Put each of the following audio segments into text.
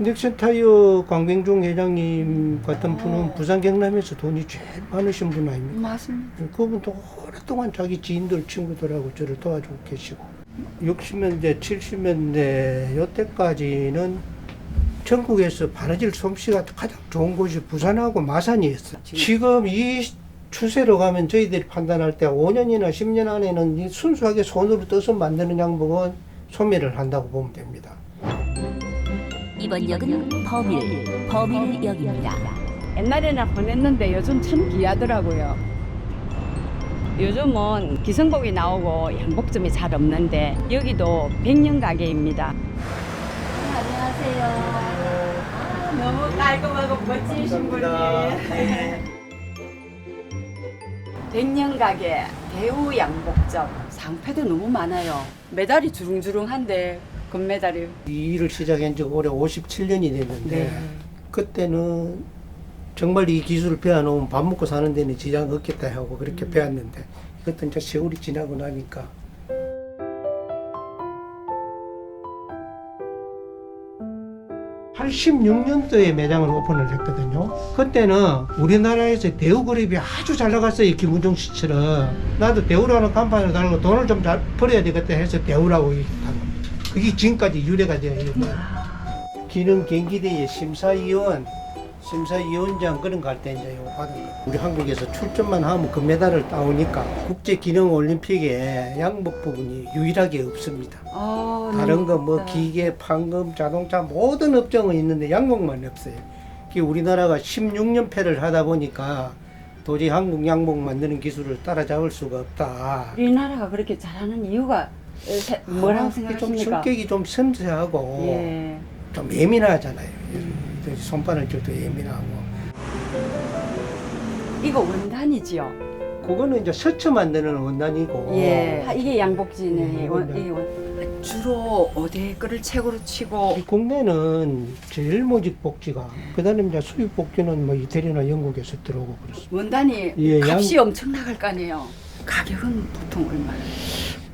넥센 타이어 광경종 회장님 같은 분은 어. 부산 경남에서 돈이 제일 많으신 분 아닙니까? 맞습니다. 그분도 오랫동안 자기 지인들 친구들하고 저를 도와주고 계시고 60년대 70년대 요때까지는 전국에서 바느질 솜씨가 가장 좋은 곳이 부산하고 마산이었어요. 지금 이 추세로 가면 저희들이 판단할 때 5년이나 10년 안에는 이 순수하게 손으로 떠서 만드는 양복은 소멸을 한다고 보면 됩니다. 이번 역은 범일, 범일역입니다. 옛날에는 흔했는데 요즘 참 귀하더라고요. 요즘은 기성복이 나오고 양복점이 잘 없는데 여기도 백년 가게입니다. 안녕하세요. 아, 너무 깔끔하고 멋지신 분이. 백년 가게 대우 양복점 상패도 너무 많아요. 메달이 주릉주릉한데 금메달이. 이 일을 시작한 지 올해 57년이 됐는데 그때는 정말 이 기술을 배워놓으면 밥 먹고 사는 데는 지장 없겠다 하고 그렇게 배웠는데 이것도 이제 세월이 지나고 나니까 86년도에 매장을 오픈을 했거든요. 그때는 우리나라에서 대우 그룹이 아주 잘 나갔어요. 김우중 씨처럼. 나도 대우라는 간판을 달고 돈을 좀 잘 벌어야 되겠다 해서 대우라고. 그게 지금까지 유래가 되어 있는 거예요. 기능 경기대의 심사위원, 심사위원장 그런 거 할 때 이제 이거 받은 거. 우리 한국에서 출전만 하면 금메달을 따오니까 국제 기능 올림픽에 양복 부분이 유일하게 없습니다. 아, 다른 거뭐 너무 기계, 판금, 자동차 모든 업종은 있는데 양복만 없어요. 그게 우리나라가 16년 패를 하다 보니까 도저히 한국 양복 만드는 기술을 따라잡을 수가 없다. 우리나라가 그렇게 잘하는 이유가 세- 뭐라고 아, 생각하십니까? 성격이 좀 섬세하고 예. 좀 예민하잖아요. 손바늘 줄도 예민하고. 이거 원단이지요. 그거는 이제 셔츠 만드는 원단이고. 예. 아, 이게 양복지네. 예, 원. 이게 원. 주로 어디 거를 최고로 치고 이 국내는 제일 모직 복지가 그다음에 이제 수입 복지는 뭐 이태리나 영국에서 들어오고 그렇습니다. 원단이 예, 값이 엄청 나갈 거 아니에요. 가격은 보통 얼마나?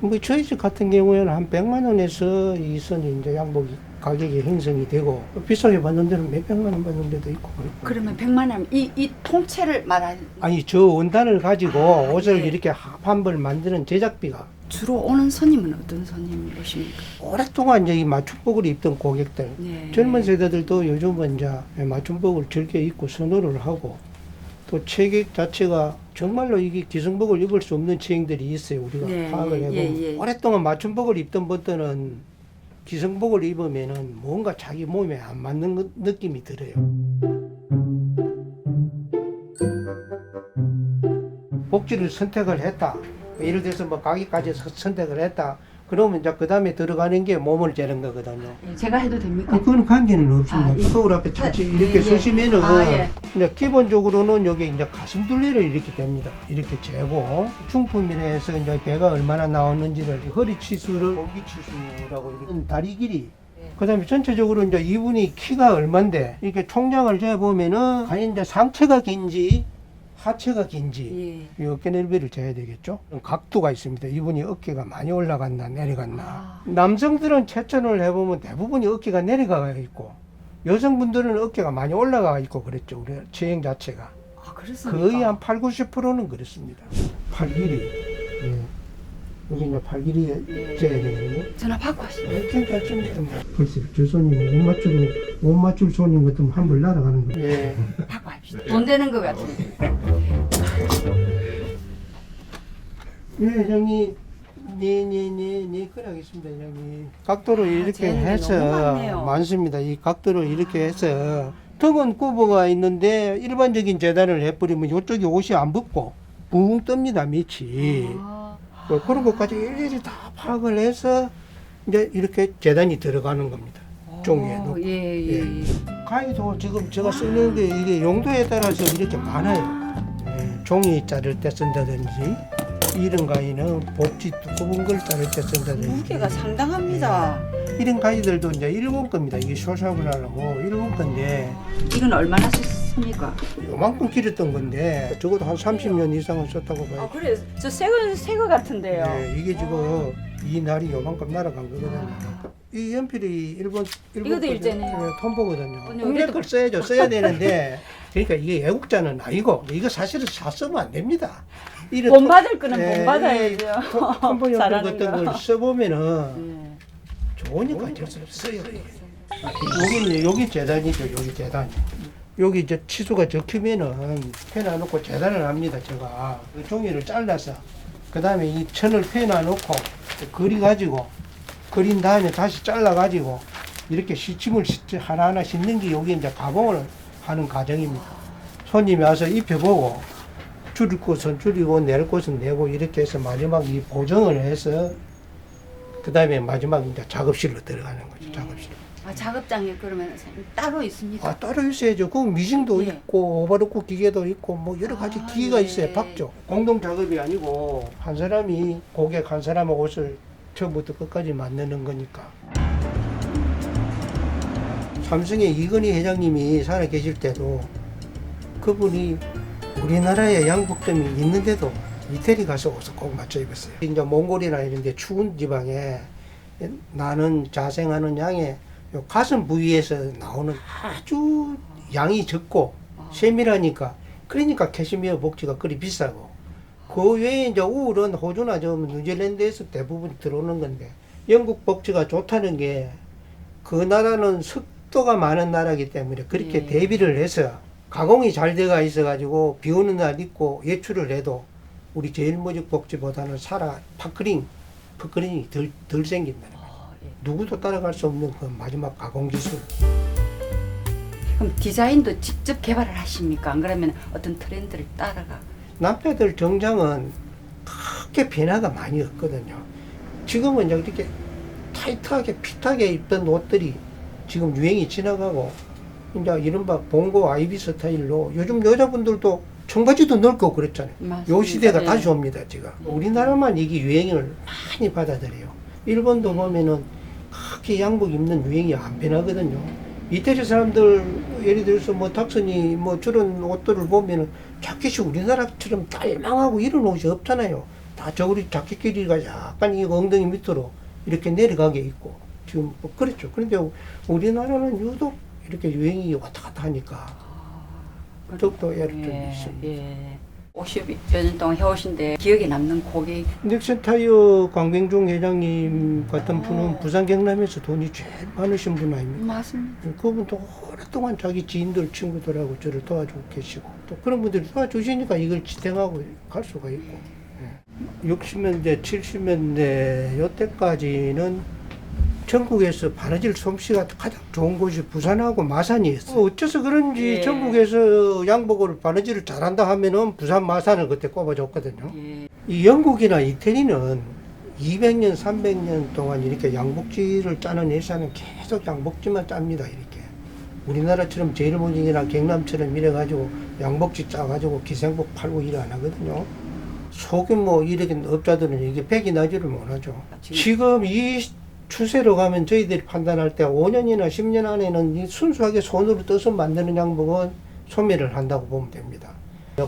뭐 저희 집 같은 경우에는 한 100만 원에서 이 선이 이제 양복이 가격이 형성이 되고 비싸게 받는 데는 몇 백만 원 받는 데도 있고 그렇고. 그러면 100만 원, 이, 이 통째를 말하는 아니 저 원단을 가지고 아, 옷을 예. 이렇게 한벌 만드는 제작비가 주로 오는 손님은 어떤 손님 오십니까? 오랫동안 이제 이 맞춤복을 입던 고객들 네. 젊은 세대들도 요즘은 이제 맞춤복을 즐겨 입고 선호를 하고 또 체격 자체가 정말로 이게 기성복을 입을 수 없는 체형들이 있어요 우리가 네, 파악을 예, 해보면 예, 예. 오랫동안 맞춤복을 입던 분들은 기성복을 입으면은 뭔가 자기 몸에 안 맞는 느- 느낌이 들어요. 복지를 선택을 했다. 예를 들어서 뭐 가기까지 서- 선택을 했다. 그러면 이제 그 다음에 들어가는 게 몸을 재는 거거든요. 예, 제가 해도 됩니까? 아, 그건 관계는 없습니다. 아, 예. 거울 앞에 차치 예, 이렇게 예. 서시면은 아, 예. 이제 기본적으로는 여기 이제 가슴 둘레를 이렇게 됩니다. 이렇게 재고 중품이라 해서 이제 배가 얼마나 나왔는지를 허리 치수를 골기 치수라고 이렇게 다리 길이 예. 그다음에 전체적으로 이제 이분이 키가 얼만데 이렇게 총량을 재 보면은 과연 이제 상체가 긴지 하체가 긴지 예. 이 어깨 넓이를 재야 되겠죠. 각도가 있습니다. 이분이 어깨가 많이 올라갔나 내려갔나. 아. 남성들은 체천을 해보면 대부분이 어깨가 내려가 있고 여성분들은 어깨가 많이 올라가 있고 그랬죠. 우리 체형 자체가 아, 그렇습니까? 거의 한 8, 90%는 그렇습니다. 팔 길이. 예. 여기 이제 팔 길이 재야 되거든요. 전화 받고 하시죠. 괜찮습니다. 글쎄, 저 손님 못 맞추고 못 맞출 손님 같으면 한번 날아가는 거예요. 예. 돈 되는 것 같은데. 예, 회장님. 네, 네, 네, 네, 그러겠습니다, 회장님. 각도를 이렇게 재는게 해서 많네요. 많습니다. 이 각도를 이렇게 해서 턱은 굽어가 있는데 일반적인 재단을 해버리면 이쪽이 옷이 안 붙고 붕 뜹니다, 밑이. 아, 뭐 그런 것까지 일일이 다 파악을 해서 이제 이렇게 재단이 들어가는 겁니다. 종이에 오, 넣고. 예, 예, 예. 가위도 지금 제가 쓰는 게 이게 용도에 따라서 이렇게 많아요. 예, 종이 자를 때 쓴다든지 이런 가위는 복지 두꺼운 걸 자를 때 쓴다든지 무게가 상당합니다. 이런 가지들도 이제 일본 겁니다. 이게 쇼샤브라라고 일본 건데 이건 얼마나 썼습니까? 요만큼 길었던 건데 적어도 한 30년 이상은 썼다고 봐요. 아 그래 저 새거 새거 같은데요. 네, 이게 지금 이 날이 요만큼 날아간 거거든요. 이 연필이 일본 일본 이것도 거죠. 일제네요. 네, 톰보거든요. 아니, 국내 어디도- 걸 써야죠. 써야 되는데 그러니까 이게 애국자는 아니고 이거 사실은 사 쓰면 안 됩니다. 이런 본 톰- 받을 거는 네, 본 받아야죠. 톰- 톰보 연필 잘하는 같은 거. 걸 써보면은 네. 좋으니까 어쩔 수 없어요. 여기 여기 재단이죠. 여기 재단. 여기 이제 치수가 적히면은 펴놔 놓고 재단을 합니다. 제가 그 종이를 잘라서 그 다음에 이 천을 펴놔 놓고 그리 가지고 그린 다음에 다시 잘라 가지고 이렇게 시침을 시- 하나하나 싣는 게 여기 이제 가공을 하는 과정입니다. 손님이 와서 입혀보고 줄일 곳은 줄이고 낼 곳은 내고 이렇게 해서 마지막 이 보정을 해서 그 다음에 마지막 이제 작업실로 들어가는 거죠. 작업실. 아 작업장에 그러면 따로 있습니까? 아 따로 있어야죠. 그 미싱도 예. 있고 오버로크 기계도 있고 뭐 여러 가지 아, 기계가 예. 있어요. 박죠. 공동 작업이 아니고 한 사람이 고객 한 사람의 옷을 처음부터 끝까지 만드는 거니까. 삼성의 이건희 회장님이 살아 계실 때도 그분이 우리나라에 양복점이 있는데도 이태리 가서 옷을 꼭 맞춰 입었어요. 이제 몽골이나 이런 데 추운 지방에 나는 자생하는 양의 요 가슴 부위에서 나오는 아주 양이 적고 세밀하니까 그러니까 캐시미어 복지가 그리 비싸고 그 외에 이제 우울은 호주나 저 뉴질랜드에서 대부분 들어오는 건데 영국 복지가 좋다는 게 그 나라는 습도가 많은 나라이기 때문에 그렇게 예. 대비를 해서 가공이 잘 돼가 있어 가지고 비 오는 날 입고 외출을 해도 우리 제일 모직 복지보다는 살아 파크링 퍼크링이 덜, 덜 예. 누구도 따라갈 수 없는 그 마지막 가공 기술. 그럼 디자인도 직접 개발을 하십니까? 안 그러면 어떤 트렌드를 따라가? 남자들 정장은 크게 변화가 많이 없거든요. 지금은 이렇게 타이트하게 핏하게 입던 옷들이 지금 유행이 지나가고 이제 이른바 봉고 아이비 스타일로 요즘 여자분들도 청바지도 넓고 그랬잖아요. 맞습니다. 요 시대가 예. 다시 옵니다, 지금. 우리나라만 이게 유행을 많이 받아들여요. 일본도 보면은 크게 양복 입는 유행이 안 변하거든요. 이태리 사람들, 예를 들어서 뭐 탁선이 뭐 저런 옷들을 보면은 자켓이 우리나라처럼 딸망하고 이런 옷이 없잖아요. 다 저고리 자켓 길이가 약간 이 엉덩이 밑으로 이렇게 내려가게 있고 지금 뭐 그렇죠. 그런데 우리나라는 유독 이렇게 유행이 왔다 갔다 하니까 더욱더 애를 좀 예, 있습니다. 예. 50여 년 동안 해오신데 기억에 남는 고객 넥슨 타이어 광병종 회장님 같은 아. 분은 부산 경남에서 돈이 제일 많으신 분 아닙니까? 맞습니다. 그분도 오랫동안 자기 지인들 친구들하고 저를 도와주고 계시고 또 그런 분들이 도와주시니까 이걸 지탱하고 갈 수가 있고 예. 60년대 70년대 요때까지는 전국에서 바느질 솜씨가 가장 좋은 곳이 부산하고 마산이었어요. 어째서 그런지 예. 전국에서 양복을 바느질을 잘한다 하면은 부산 마산을 그때 꼽아줬거든요. 예. 이 영국이나 이태리는 200년, 300년 동안 이렇게 양복지를 짜는 회사는 계속 양복지만 짭니다, 이렇게. 우리나라처럼 제일모직이나 경남처럼 이래가지고 양복지 짜가지고 기생복 팔고 일 안 하거든요. 소규모 이렇게 업자들은 이게 백이 나지를 못하죠. 지금- 지금 이 추세로 가면 저희들이 판단할 때 5년이나 10년 안에는 이 순수하게 손으로 떠서 만드는 양복은 소멸을 한다고 보면 됩니다.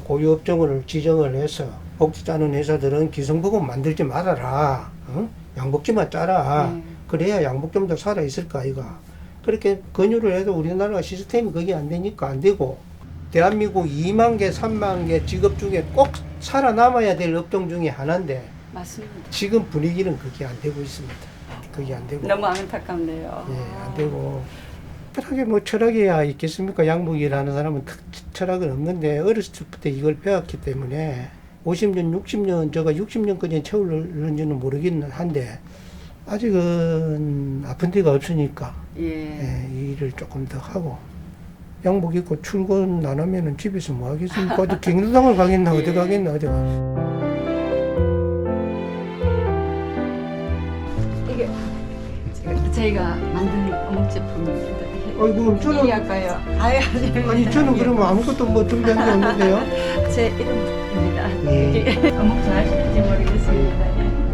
고유 업종을 지정을 해서 복지 짜는 회사들은 기성복은 만들지 말아라. 어? 양복지만 짜라. 네. 그래야 양복 좀 더 살아 있을까 이가. 그렇게 권유를 해도 우리나라가 시스템이 그게 안 되니까 안 되고 대한민국 2만 개, 3만 개 직업 중에 꼭 살아남아야 될 업종 중에 하나인데 맞습니다. 지금 분위기는 그게 안 되고 있습니다. 그게 안 되고. 너무 안타깝네요. 예, 안 되고. 철학에 뭐 철학이야 있겠습니까? 양복이라는 사람은 특, 철학은 없는데 어렸을 때부터 이걸 배웠기 때문에 50년, 60년, 제가 60년까지 채울는지는 모르겠는 한데 아직은 아픈 데가 없으니까 예. 예, 이 일을 조금 더 하고 양복 입고 출근 안 하면은 집에서 뭐 하겠습니까? 어디 경로당을 가겠나 어디 예. 가겠나 어디 가. 이게 제가- 저희가 만든 어묵 제품입니다. 아이고 저는 이리 할까요? 아유, 아니 저는 그러면 아무것도 뭐 준비한 게 없는데요. 제 이름입니다. 예. 어묵 잘 하실지 모르겠습니다. 예.